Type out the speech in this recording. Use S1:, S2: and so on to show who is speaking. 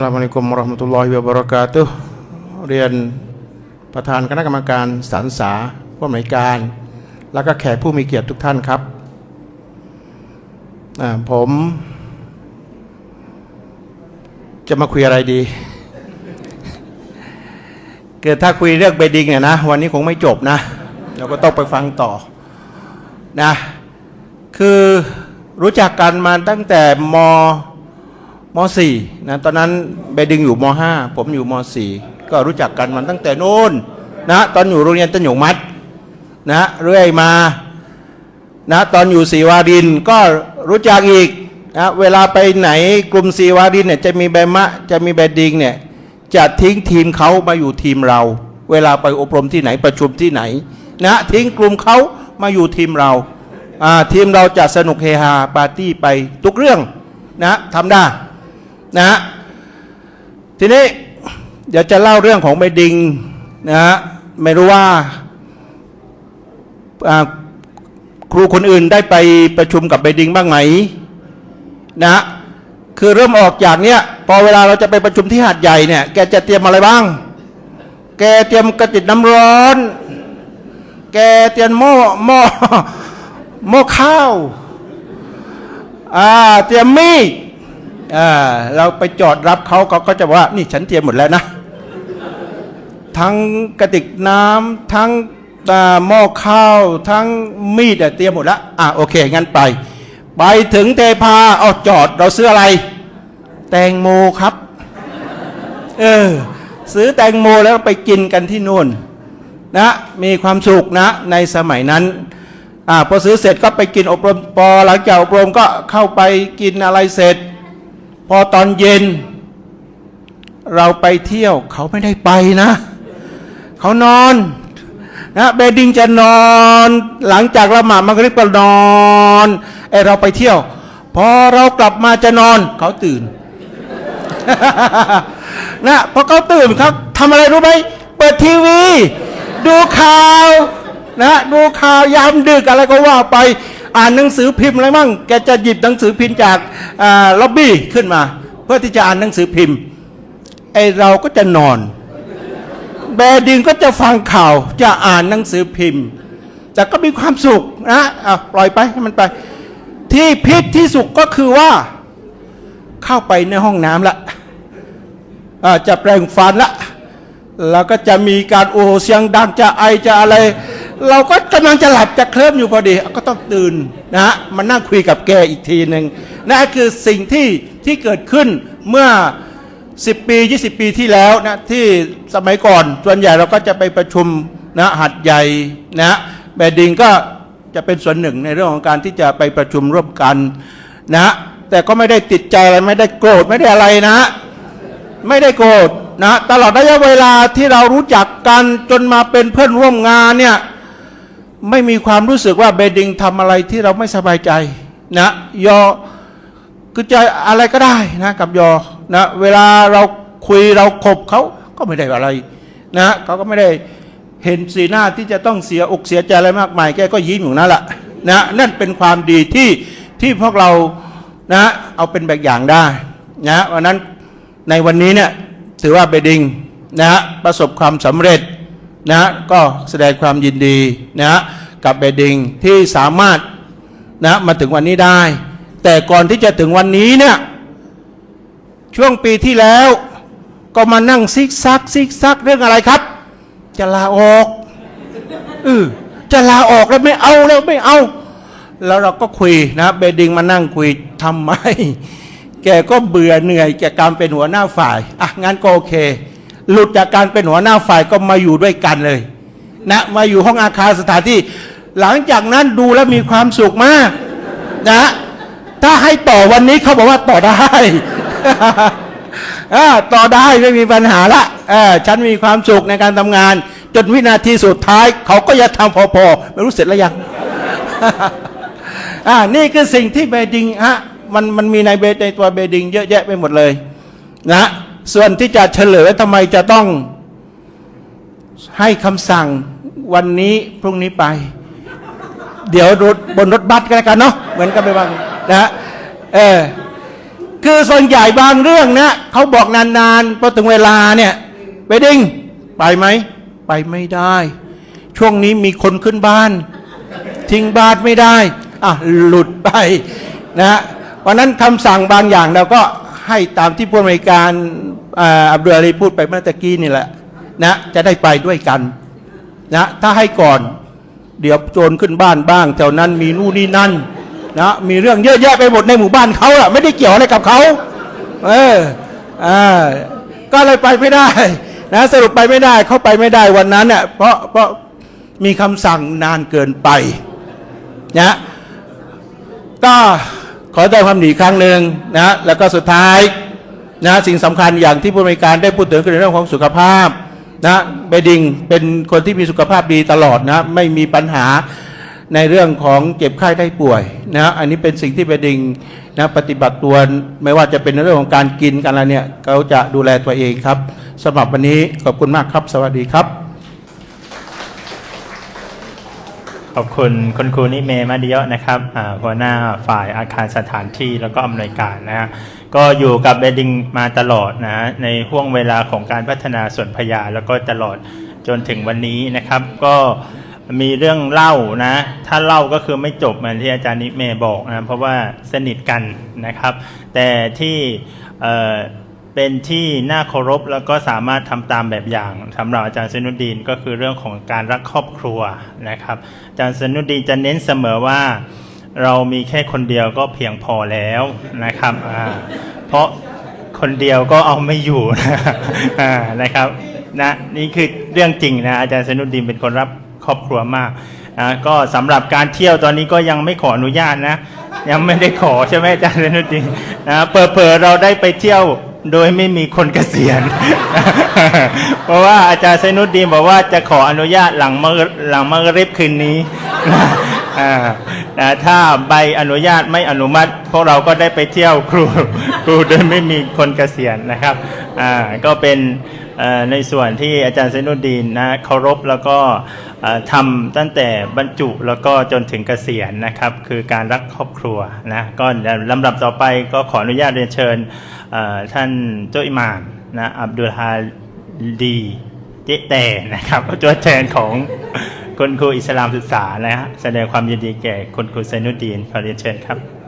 S1: Assalamualaikum warahmatullahi wabarakatuh เรียนประธานคณะกรรมการสรรษาผู้อำนวยการ แล้วก็แขกผู้มีเกียรติทุกท่านครับ ผม จะมาคุยอะไรดี เกิดถ้าคุยเรื่องเบดิ้งเนี่ยนะ วันนี้คงไม่จบนะ เราก็ต้องไปฟังต่อนะ คือรู้จักกันมาตั้งแต่ม ม .4 นะตอนนั้นเบดิงอยู่ม .5 ผมอยู่ม .4 ก็รู้จักกันมาตั้งแต่โน้นนะตอนอยู่โรงเรียนตันหยงมัดนะเรื่อยมานะตอนอยู่ศรีวารินก็รู้จักอีกนะเวลาไปไหนกลุ่มศรีวารินเนี่ยจะมีแบมะจะมีแบดิงเนี่ยจะทิ้งทีมเขามาอยู่ทีมเรา เวลาไปอบรมที่ไหนประชุมที่ไหนนะทิ้งกลุ่มเขามาอยู่ทีมเราอ่าทีมเราจะสนุกเฮฮาปาร์ตี้ไปทุกเรื่องนะทำได้ นะฮะทีนี้เดี๋ยวจะเล่าเรื่องของเบดิงนะฮะไม่รู้ว่าครูคนอื่นได้ไปประชุมกับเบดิงบ้างไหมนะฮะคือเริ่มออกจากเนี้ยพอเวลาเราจะไปประชุมที่หาดใหญ่เนี่ยแกจะเตรียมอะไรบ้าง แกเตรียมกระติดน้ำร้อน แกเตรียมหม้อหม้อหม้อข้าวอ่าเตรียมมีด เราไปจอดรับเขาเขาก็จะบอกว่า นี่ฉันเตรียมหมดแล้วนะ ทั้งกระติกน้ำทั้งหม้อข้าว ทั้งมีดเตรียมหมดแล้วอะโอเค งั้นไป ไปถึงเทพาเอาจอดเราซื้ออะไร แตงโมครับ เออซื้อแตงโมแล้วไปกินกันที่นู่นนะมีความสุขนะในสมัยนั้นอ่าพอซื้อเสร็จก็ไปกินอบรม พอหลังจากอบรมก็เข้าไปกินอะไรเสร็จ พอตอนเย็น เราไปเที่ยวเขาไม่ได้ไปนะ เขานอนนะเบดดิงจะนอนหลังจากละหมาดมักรีบก็นอนไอเราไปเที่ยว พอเรากลับมาจะนอน เขาตื่นนะพอเขาตื่นเขาทำอะไรรู้ไหมเปิดทีวี ดูข่าวนะดูข่าวยามดึกอะไรก็ว่าไป อ่านหนังสือพิมพ์อะไรมั่งแกจะหยิบหนังสือพิมพ์จากล็อบบี้ขึ้นมา เพื่อที่จะอ่านหนังสือพิมพ์ไอเราก็จะนอน แบดิงก็จะฟังข่าวจะอ่านหนังสือพิมพ์ แต่ก็มีความสุขนะอะปล่อยไปให้มันไป ที่พิษที่สุขก็คือว่า เข้าไปในห้องน้ำละจะแปรงฟันละแล้วก็จะมีการโอเสียงดังจะไอจะอะไร เราก็กำลังจะหลับจะเคลิ้มอยู่พอดี ก็ต้องตื่นนะฮะมานั่งคุยกับแกอีกทีหนึ่งนั่นคือสิ่งที่ที่เกิดขึ้นเมื่อ 10 ปี 20 ปีที่แล้วนะที่สมัยก่อนส่วนใหญ่เราก็จะไปประชุมนะหัดใหญ่นะแบดดิงก็จะเป็นส่วนหนึ่งในเรื่องของการที่จะไปประชุมร่วมกันนะแต่ก็ไม่ได้ติดใจอะไรไม่ได้โกรธไม่ได้อะไรนะ ไม่ได้โกรธนะตลอดระยะเวลาที่เรารู้จักกันจนมาเป็นเพื่อนร่วมงานเนี่ย ไม่มีความรู้สึกว่าเบดดิงทำอะไรที่เราไม่สบายใจนะยอคือจะอะไรก็ได้นะกับยอนะเวลาเราคุยเราคบเขาก็ไม่ได้อะไรนะเขาก็ไม่ได้เห็นสีหน้าที่จะต้องเสียอกเสียใจอะไรมากมายแกก็ยิ้มอยู่นั่นแหละนะนั่นเป็นความดีที่ที่พวกเรานะเอาเป็นแบบอย่างได้นะวันนั้นในวันนี้เนี่ยถือว่าเบดดิงนะประสบความสำเร็จ นะฮะก็แสดงความยินดีนะฮะกับเบดิงที่สามารถนะมาถึงวันนี้ได้ แต่ก่อนที่จะถึงวันนี้เนี่ยช่วงปีที่แล้ว ก็มานั่งซิกซักซิกซักเรื่องอะไรครับ จะลาออกเออจะลาออกแล้วไม่เอาแล้วไม่เอา แล้วเราก็คุยนะเบดิงมานั่งคุยทำไม แกก็เบื่อเหนื่อยแกการเป็นหัวหน้าฝ่าย อะงั้นก็โอเค หลุดจากการเป็นหัวหน้าฝ่ายก็มาอยู่ด้วยกันเลย นะมาอยู่ห้องอาคารสถานที่ หลังจากนั้นดูแล้วมีความสุขมาก นะ ถ้าให้ต่อวันนี้เขาบอกว่าต่อได้อ่าต่อได้ไม่มีปัญหาละเออฉันมีความสุขในการทำงาน จนวินาทีสุดท้าย เขาก็จะทำพอๆไม่รู้เสร็จแล้วยังอ่านี่คือสิ่งที่เบดิงฮะมันมันมีในเบในตัวเบดิงเยอะแยะไปหมดเลย นะ ส่วนที่จะเฉลยทำไมจะต้องให้คำสั่งวันนี้พรุ่งนี้ไป เดี๋ยวรถบนรถบัสกันแล้วกันเนาะเหมือนกันไปบางนะฮะเออคือส่วนใหญ่บางเรื่องนะเขาบอกนานๆพอถึงเวลาเนี่ยไปดิ้งไปไหม ไปไม่ได้ ช่วงนี้มีคนขึ้นบ้าน ทิ้งบ้านไม่ได้ อะ หลุดไปนะเพราะนั้นคำสั่งบางอย่างเราก็ ให้ตามที่ผู้อำนวยการอับดุลอาลีพูดไปเมื่อตะกี้นี่แหละนะจะได้ไปด้วยกันนะถ้าให้ก่อน เดี๋ยวโจรขึ้นบ้านบ้างแถวนั้นมีนู่นนี่นั่นนะมีเรื่องเยอะแยะไปหมดในหมู่บ้านเขาอะไม่ได้เกี่ยวอะไรกับเขาเอออ่าก็เลยไปไม่ได้นะสรุปไปไม่ได้เขาไปไม่ได้วันนั้นเน่ะเพราะเพราะมีคำสั่งนานเกินไปนะก็ ขอแสดงความดีครั้งหนึ่งนะแล้วก็สุดท้ายนะสิ่งสำคัญอย่างที่ผู้บริการได้พูดถึงคือเรื่องของสุขภาพนะเบดิงเป็นคนที่มีสุขภาพดีตลอดนะไม่มีปัญหาในเรื่องของเจ็บไข้ได้ป่วยนะอันนี้เป็นสิ่งที่เบดิงนะปฏิบัติตัวไม่ว่าจะเป็นในเรื่องของการกินกันอะไรเนี่ยเขาจะดูแลตัวเองครับสำหรับวันนี้ขอบคุณมากครับ สวัสดีครับ
S2: ข อบคุณคุณครูนิเมมาดิเยอะนะครับหัวหน้าฝ่ายอาคารสถานที่แล้วก็อำนวยการนะฮะก็อยู่กับเบดิงมาตลอดนะฮะในห่วงเวลาของการพัฒนาส่วนพยาแล้วก็ตลอดจนถึงวันนี้นะครับ ก็มีเรื่องเล่านะ ถ้าเล่าก็คือไม่จบเหมือนที่อาจารย์นิเมบอกนะเพราะว่าสนิทกันนะครับ แต่ที่ เป็นที่น่าเคารพแล้วก็สามารถทำตามแบบอย่างสำหรับอาจารย์สนุดีนก็คือเรื่องของการรักครอบครัวนะครับ อาจารย์สนุดีนจะเน้นเสมอว่า เรามีแค่คนเดียวก็เพียงพอแล้วนะครับเพราะคนเดียวก็เอาไม่อยู่นะครับนะนี่คือเรื่องจริงนะอาจารย์สนุดีนเป็นคนรักครอบครัวมากอ่าก็สำหรับการเที่ยวตอนนี้ก็ยังไม่ขออนุญาตนะ ยังไม่ได้ขอใช่ไหมอาจารย์สนุดดีนนะเปิดเผยเราได้ไปเที่ยว โดยไม่มีคนเกษียณ เพราะว่าอาจารย์ไซนุดดีนบอกว่าจะขออนุญาตหลังมะหลังมะริบคืนนี้ถ้าใบอนุญาตไม่อนุมัติ พวกเราก็ได้ไปเที่ยวครูครูโดยไม่มีคนเกษียณนะครับอ่าก็เป็นในส่วนที่อาจารย์ไซนุดีนนะเคารพแล้วก็ทำตั้งแต่บรรจุแล้วก็จนถึงเกษียณนะครับ คือการรักครอบครัวนะก็ลำดับต่อไปก็ขออนุญาตเรียนเชิญ ท่านเจ้าอิหม่ามนะอับดุลฮาดีเจแต่นะครับตัวแทนของคนครูอิสลามศึกษานะฮะแสดงความยินดีแก่คนครูไซนุดดีนขอเรียนเชิญครับ